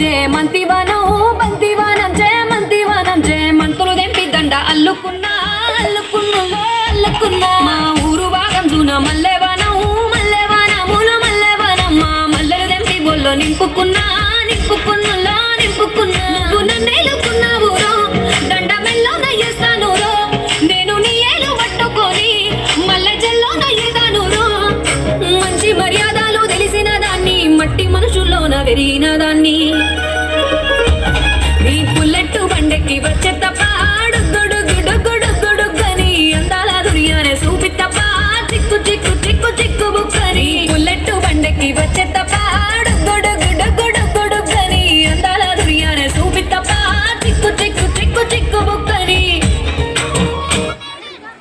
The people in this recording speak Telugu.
చేమంతి వనం బంతి వనం చేమంతి వనం చేమంతులు తెంపి దండ అల్లుకున్నా అల్లుకున్నా అల్లుకున్నా. మా ఊరు భాగం చూన మల్లె వనం మల్లె మల్లె వనం మా మల్లెలు తెంపి బొల్లో నింపుకున్నా నింపుకున్నా. నింపుకున్నా వెరిగిన దాన్ని